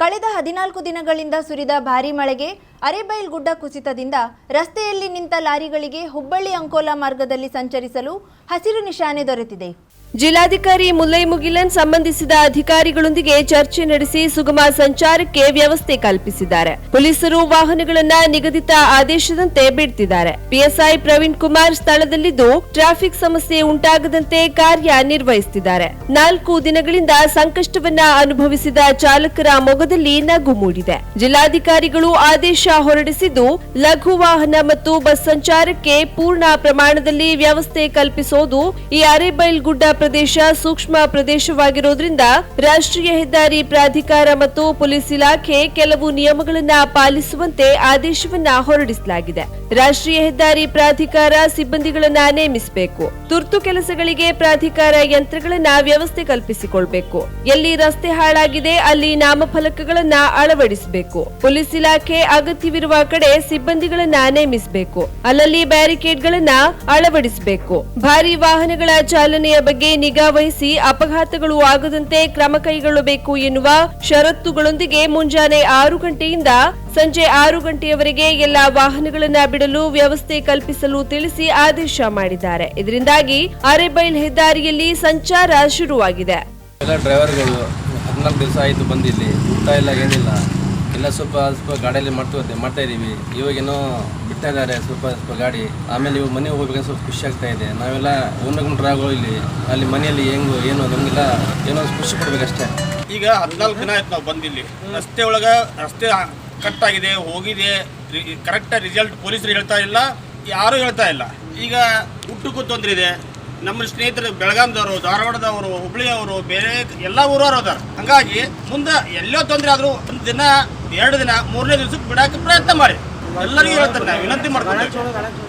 ಕಳೆದ ಹದಿನಾಲ್ಕು ದಿನಗಳಿಂದ ಸುರಿದ ಭಾರೀ ಮಳೆಗೆ ಅರೆಬೈಲ್ ಗುಡ್ಡ ಕುಸಿತದಿಂದ ರಸ್ತೆಯಲ್ಲಿ ನಿಂತ ಲಾರಿಗಳಿಗೆ ಹುಬ್ಬಳ್ಳಿ ಅಂಕೋಲಾ ಮಾರ್ಗದಲ್ಲಿ ಸಂಚರಿಸಲು ಹಸಿರು ನಿಶಾನೆ ದೊರೆತಿದೆ. ಜಿಲ್ಲಾಧಿಕಾರಿ ಮುಲ್ಲೈ ಮುಗಿಲನ್ ಸಂಬಂಧಿಸಿದ ಅಧಿಕಾರಿಗಳೊಂದಿಗೆ ಚರ್ಚೆ ನಡೆಸಿ ಸುಗಮ ಸಂಚಾರಕ್ಕೆ ವ್ಯವಸ್ಥೆ ಕಲ್ಪಿಸಿದ್ದಾರೆ. ಪೊಲೀಸರು ವಾಹನಗಳನ್ನ ನಿಗದಿತ ಆದೇಶದಂತೆ ಬಿಡ್ತಿದ್ದಾರೆ. ಪಿಎಸ್ಐ ಪ್ರವೀಣ್ ಕುಮಾರ್ ಸ್ಥಳದಲ್ಲಿದ್ದು ಟ್ರಾಫಿಕ್ ಸಮಸ್ಯೆ ಉಂಟಾಗದಂತೆ ಕಾರ್ಯ ನಿರ್ವಹಿಸುತ್ತಿದ್ದಾರೆ ನಾಲ್ಕು ದಿನಗಳಿಂದ ಸಂಕಷ್ಟವನ್ನ ಅನುಭವಿಸಿದ ಚಾಲಕರ ಮೊಗದಲ್ಲಿ ನಗು ಮೂಡಿದೆ. ಜಿಲ್ಲಾಧಿಕಾರಿಗಳು ಆದೇಶ ಹೊರಡಿಸಿದ್ದು, ಲಘು ವಾಹನ ಮತ್ತು ಬಸ್ ಸಂಚಾರಕ್ಕೆ ಪೂರ್ಣ ಪ್ರಮಾಣದಲ್ಲಿ ವ್ಯವಸ್ಥೆ ಕಲ್ಪಿಸೋದು ಈ ಅರೆಬೈಲ್ ಗುಡ್ಡ ಪ್ರದೇಶ ಸೂಕ್ಷ್ಮ ಪ್ರದೇಶವಾಗಿರೋದ್ರಿಂದ ರಾಷ್ಟ್ರೀಯ ಹೆದ್ದಾರಿ ಪ್ರಾಧಿಕಾರ ಮತ್ತು ಪೊಲೀಸ್ ಇಲಾಖೆ ಕೆಲವು ನಿಯಮಗಳನ್ನು ಪಾಲಿಸುವಂತೆ ಆದೇಶವನ್ನ ಹೊರಡಿಸಲಾಗಿದೆ. ರಾಷ್ಟ್ರೀಯ ಹೆದ್ದಾರಿ ಪ್ರಾಧಿಕಾರ ಸಿಬ್ಬಂದಿಗಳನ್ನ ನೇಮಿಸಬೇಕು. ತುರ್ತು ಕೆಲಸಗಳಿಗೆ ಪ್ರಾಧಿಕಾರ ಯಂತ್ರಗಳನ್ನ ವ್ಯವಸ್ಥೆ ಕಲ್ಪಿಸಿಕೊಳ್ಬೇಕು. ಎಲ್ಲಿ ರಸ್ತೆ ಹಾಳಾಗಿದೆ ಅಲ್ಲಿ ನಾಮಫಲಕಗಳನ್ನ ಅಳವಡಿಸಬೇಕು. ಪೊಲೀಸ್ ಇಲಾಖೆ ಅಗತ್ಯವಿರುವ ಕಡೆ ಸಿಬ್ಬಂದಿಗಳನ್ನ ನೇಮಿಸಬೇಕು. ಅಲ್ಲಲ್ಲಿ ಬ್ಯಾರಿಕೇಡ್ಗಳನ್ನ ಅಳವಡಿಸಬೇಕು. ಭಾರಿ ವಾಹನಗಳ ಚಾಲನೆಯ ಬಗ್ಗೆ ನಿಗಾ ವಹಿಸಿ ಅಪಘಾತಗಳು ಆಗದಂತೆ ಕ್ರಮ ಕೈಗೊಳ್ಳಬೇಕು ಎನ್ನುವ ಷರತ್ತುಗಳೊಂದಿಗೆ ಮುಂಜಾನೆ ಆರು ಗಂಟೆಯಿಂದ ಸಂಜೆ ಆರು ಗಂಟೆಯವರೆಗೆ ಎಲ್ಲಾ ವಾಹನಗಳನ್ನು ಬಿಡಲು ವ್ಯವಸ್ಥೆ ಕಲ್ಪಿಸಲು ತಿಳಿಸಿ ಆದೇಶ ಮಾಡಿದ್ದಾರೆ. ಇದರಿಂದಾಗಿ ಅರೆಬೈಲ್ ಹೆದ್ದಾರಿಯಲ್ಲಿ ಸಂಚಾರ ಶುರುವಾಗಿದೆ. ಡ್ರೈವರ್ಗಳು ಹದಿನಾಲ್ಕು ದಿವಸ ಆಯಿತು ಬಂದಿಲ್ಲಿ. ಊಟ ಇಲ್ಲ ಏನಿಲ್ಲ. ಎಲ್ಲ ಸ್ವಲ್ಪ ಸ್ವಲ್ಪ ಗಾಡಿಯಲ್ಲಿ ಮಾಡ್ತಾ ಮಾಡ್ತಾ ಇದ್ದೀವಿ. ಇವಾಗೇನೋ ಬಿಡ್ತಾ ಇದ್ದಾರೆ, ಸ್ವಲ್ಪ ಸ್ವಲ್ಪ ಗಾಡಿ. ಆಮೇಲೆ ಇವಾಗ ಮನೆಗೆ ಹೋಗ್ಬೇಕಂದ್ರೆ ಸ್ವಲ್ಪ ಖುಷಿ ಆಗ್ತಾ ಇದೆ. ನಾವೆಲ್ಲ ಓನಗುಂಡ್ರಾಗೋ ಇಲ್ಲಿ, ಅಲ್ಲಿ ಮನೆಯಲ್ಲಿ ಹೆಂಗು, ಏನು, ನಮಗೆಲ್ಲ ಏನೋ ಖುಷಿ ಕೊಡ್ಬೇಕಷ್ಟೇ. ಈಗ ಹದಿನಾಲ್ಕು ದಿನ ಆಯ್ತು ನಾವು ಬಂದಿಲ್ಲಿ. ರಸ್ತೆ ಒಳಗೆ ರಸ್ತೆ ಕಟ್ ಆಗಿದೆ, ಹೋಗಿದೆ. ಕರೆಕ್ಟಾಗಿ ರಿಸಲ್ಟ್ ಪೊಲೀಸರು ಹೇಳ್ತಾ ಇಲ್ಲ, ಯಾರೂ ಹೇಳ್ತಾ ಇಲ್ಲ. ಈಗ ಊಟಕ್ಕೂ ತೊಂದರೆ ಇದೆ. ನಮ್ಮ ಸ್ನೇಹಿತರು ಬೆಳಗಾಂದವರು, ಧಾರವಾಡದವರು, ಹುಬ್ಳಿಯವರು, ಬೇರೆ ಎಲ್ಲ ಊರವರು ಅದಾರ. ಹಂಗಾಗಿ ಮುಂದೆ ಎಲ್ಲೋ ತೊಂದರೆ ಆದರೂ ಒಂದು ದಿನ, ಎರಡು ದಿನ, ಮೂರನೇ ದಿವಸಕ್ಕೆ ಬಿಡಕ್ಕೆ ಪ್ರಯತ್ನ ಮಾಡಿ. ಎಲ್ಲರಿಗೂ ಹೇಳ್ತಾರೆ ವಿನಂತಿ ಮಾಡ್ಕೊಂಡು